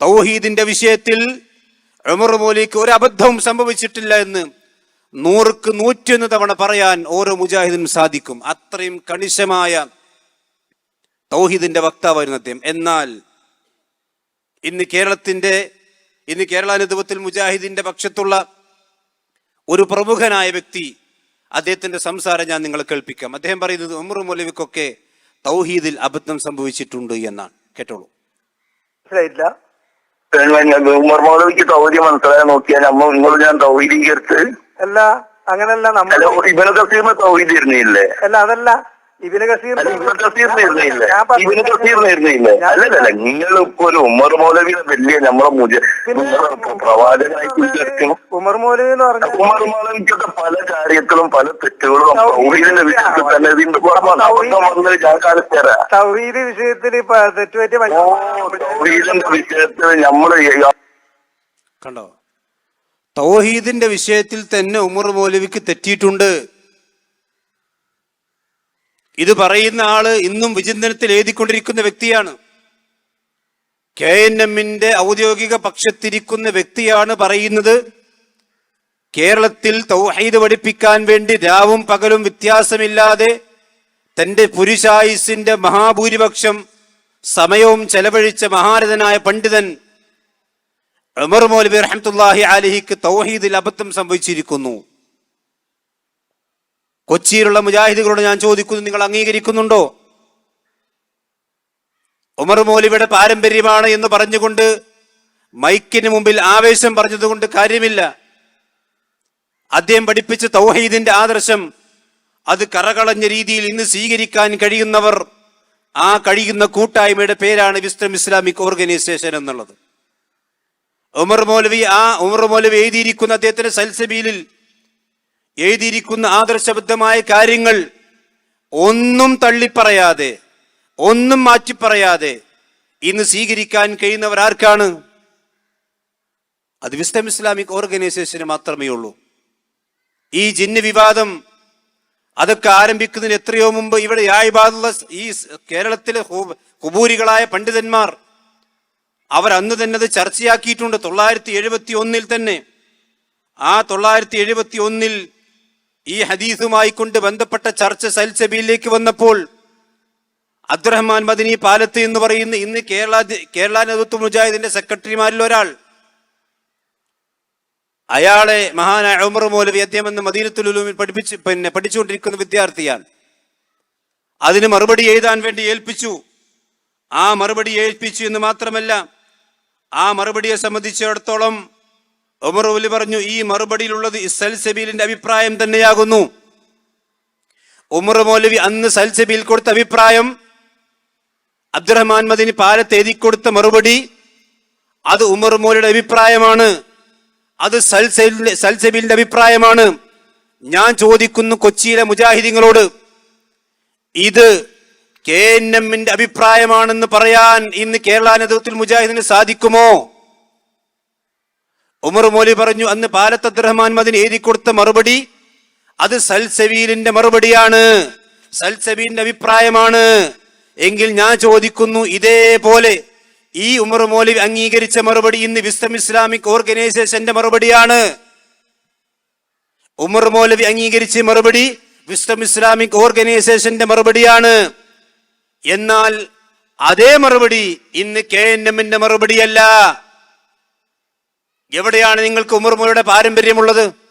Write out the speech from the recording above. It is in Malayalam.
തൗഹീദിന്റെ വിഷയത്തിൽ ഉമർ മോലിക്ക് ഒരു അബദ്ധവും സംഭവിച്ചിട്ടില്ല എന്ന് നൂറുക്ക് നൂറ്റിയൊന്ന് തവണ പറയാൻ ഓരോ മുജാഹിദിനും സാധിക്കും. അത്രയും കണിശമായ തൗഹീദിന്റെ വക്താവായിരുന്നു അദ്ദേഹം. എന്നാൽ ഇന്ന് കേരളത്തിന്റെ ഇന്ന് കേരള മുജാഹിദിന്റെ പക്ഷത്തുള്ള ഒരു പ്രമുഖനായ വ്യക്തി അദ്ദേഹത്തിന്റെ സംസാരം ഞാൻ നിങ്ങളെ കേൾപ്പിക്കാം. അദ്ദേഹം പറയുന്നത് ഉമർ മൗലവിക്കൊക്കെ തൗഹീദിൽ അബദ്ധം സംഭവിച്ചിട്ടുണ്ട് എന്നാണ്. കേട്ടോളൂ. ഉമർ മൗലവിക്ക് തൗഹീദ് മനസ്സിലായ നോക്കിയാൽ നമ്മൾ നിങ്ങൾ ഞാൻ സൗകര്യീകരിച്ച് അല്ല അങ്ങനല്ല നമ്മൾ ഇബിന് കസീറിന് ഇരുന്നില്ലേ അല്ല അതല്ല. ഇബിന് കസീറിന് ഇബിന് കസീറിന് ഇരുന്നില്ലേ അല്ലല്ല നിങ്ങൾ ഇപ്പൊ ഒരു ഉമർ മൗലവിനെ വലിയ നമ്മളെ പ്രവാചകനായി ഉമർ മൗലവി എന്ന് ഉമർ മൗലവിക്കൊക്കെ പല കാര്യത്തിലും പല തെറ്റുകളും വിഷയത്തിൽ തന്നെ ഇതിന്റെ അബദ്ധം വന്നത് ഞാൻ കാണിച്ചു തൗഹീദ് വിഷയത്തിൽ ഇപ്പൊ തെറ്റുപറ്റിയ ഓ തൗഹീദിന്റെ വിഷയത്തിൽ നമ്മൾ കണ്ടോ? തൗഹീദിന്റെ വിഷയത്തിൽ തന്നെ ഉമർ മൗലവിക്ക് തെറ്റിയിട്ടുണ്ട്. ഇത് പറയുന്ന ആൾ ഇന്നും വിചിന്തനത്തിൽ എഴുതിക്കൊണ്ടിരിക്കുന്ന വ്യക്തിയാണ്. കെ എൻ എമ്മിന്റെ ഔദ്യോഗിക പക്ഷത്തിരിക്കുന്ന വ്യക്തിയാണ് പറയുന്നത്. കേരളത്തിൽ തൗഹീദ് പഠിപ്പിക്കാൻ വേണ്ടി രാവും പകലും വ്യത്യാസമില്ലാതെ തന്റെ പുരുഷായുസിന്റെ മഹാഭൂരിപക്ഷം സമയവും ചെലവഴിച്ച മഹാരഥനായ പണ്ഡിതൻ ഉമർ മൗലവി റഹമത്തുല്ലാഹി അലിഹിക്ക് തൗഹീദിൽ അബദ്ധം സംഭവിച്ചിരിക്കുന്നു. കൊച്ചിയിലുള്ള മുജാഹിദുകളോട് ഞാൻ ചോദിക്കുന്നു നിങ്ങൾ അംഗീകരിക്കുന്നുണ്ടോ? ഉമർ മൗലവിയുടെ പാരമ്പര്യമാണ് എന്ന് പറഞ്ഞുകൊണ്ട് മൈക്കിന് മുമ്പിൽ ആവേശം പറഞ്ഞതുകൊണ്ട് കാര്യമില്ല. അദ്ദേഹം പഠിപ്പിച്ച തൗഹീദിന്റെ ആദർശം അത് കറകളഞ്ഞ രീതിയിൽ ഇന്ന് സ്വീകരിക്കാൻ കഴിയുന്നവർ ആ കഴിയുന്ന കൂട്ടായ്മയുടെ പേരാണ് വിസ്തം ഇസ്ലാമിക് ഓർഗനൈസേഷൻ എന്നുള്ളത്. ഉമർ മൗലവി ആ ഉമർ മൗലവി എഴുതിയിരിക്കുന്ന അദ്ദേഹത്തിന്റെ സൽസബീലിൽ എഴുതിയിരിക്കുന്ന ആദർശബദ്ധമായ കാര്യങ്ങൾ ഒന്നും തള്ളിപ്പറയാതെ ഒന്നും മാറ്റിപ്പറയാതെ ഇന്ന് സ്വീകരിക്കാൻ കഴിയുന്നവർ ആർക്കാണ്? അത് വിസ്തം ഇസ്ലാമിക് ഓർഗനൈസേഷന് മാത്രമേ ഉള്ളൂ. ഈ ജിന്ന് വിവാദം അതൊക്കെ ആരംഭിക്കുന്നതിന് എത്രയോ മുമ്പ് ഇവിടെ യായ്പാതുള്ള ഈ കേരളത്തിലെ കുബൂരികളായ പണ്ഡിതന്മാർ അവർ അന്ന് തന്നെ അത് ചർച്ചയാക്കിയിട്ടുണ്ട്. തൊള്ളായിരത്തി എഴുപത്തി ഒന്നിൽ തന്നെ. ആ തൊള്ളായിരത്തി എഴുപത്തി ഒന്നിൽ ഈ ഹദീസുമായി കൊണ്ട് ബന്ധപ്പെട്ട ചർച്ച സൽസബിയിലേക്ക് വന്നപ്പോൾ അബ്ദുറഹ്മാൻ മദിനി പാലത്ത് എന്ന് പറയുന്ന ഇന്ന് കേരള കേരള നേതൃത്വ മുജാഹിദിന്റെ സെക്രട്ടറിമാരിൽ ഒരാൾ അയാളെ മഹാനായ ഉമർ മൗലവി അദ്ദേഹം എന്ന മദീനത്തുലുലൂമിൽ പഠിപ്പിച്ച് പിന്നെ പഠിച്ചുകൊണ്ടിരിക്കുന്ന വിദ്യാർത്ഥിയാണ്. അതിന് മറുപടി എഴുതാൻ വേണ്ടി ഏൽപ്പിച്ചു. ആ മറുപടി ഏൽപ്പിച്ചു എന്ന് മാത്രമല്ല ആ മറുപടിയെ സംബന്ധിച്ചിടത്തോളം ഉമർ ഉലി പറഞ്ഞു ഈ മറുപടിയിലുള്ളത് സൽസബീലിന്റെ അഭിപ്രായം തന്നെയാകുന്നു. ഉമർ മൗലവി അന്ന് സൽസബീൽ കൊടുത്ത അഭിപ്രായം അബ്ദുറഹ്മാൻ മദിനി പാലത്ത് എഴുതി കൊടുത്ത മറുപടി അത് ഉമർ മൗലിയുടെ അഭിപ്രായമാണ്. അത് സൽസബീലിന്റെ അഭിപ്രായമാണ്. ഞാൻ ചോദിക്കുന്നു കൊച്ചിയിലെ മുജാഹിദീങ്ങളോട് ഇത് കെ എൻ എമ്മിന്റെ അഭിപ്രായമാണെന്ന് പറയാൻ ഇന്ന് കേരള നേതൃത്വത്തിൽ മുജാഹിദിന് സാധിക്കുമോ? ഉമർ മോലി പറഞ്ഞു അന്ന് പാലത്ത് അബ്ദുറഹ്മാൻ മദിന് എഴുതി കൊടുത്ത മറുപടി അത് സൽസബീലിന്റെ മറുപടിയാണ്. സൽസബീലിന്റെ അഭിപ്രായമാണ്. എങ്കിൽ ഞാൻ ചോദിക്കുന്നു ഇതേപോലെ ഈ ഉമർ മോലി അംഗീകരിച്ച മറുപടി ഇന്ന് വിസ്തം ഇസ്ലാമിക് ഓർഗനൈസേഷന്റെ മറുപടിയാണ്. ഉമർ മോലവി അംഗീകരിച്ച മറുപടി വിസ്തം ഇസ്ലാമിക് ഓർഗനൈസേഷന്റെ മറുപടിയാണ്. എന്നാൽ അതേ മറുപടി ഇന്ന് കെ എൻ എമ്മിന്റെ മറുപടിയല്ല. എവിടെയാണ് നിങ്ങൾക്ക് ഉമർ മൗലയുടെ പാരമ്പര്യമുള്ളത്?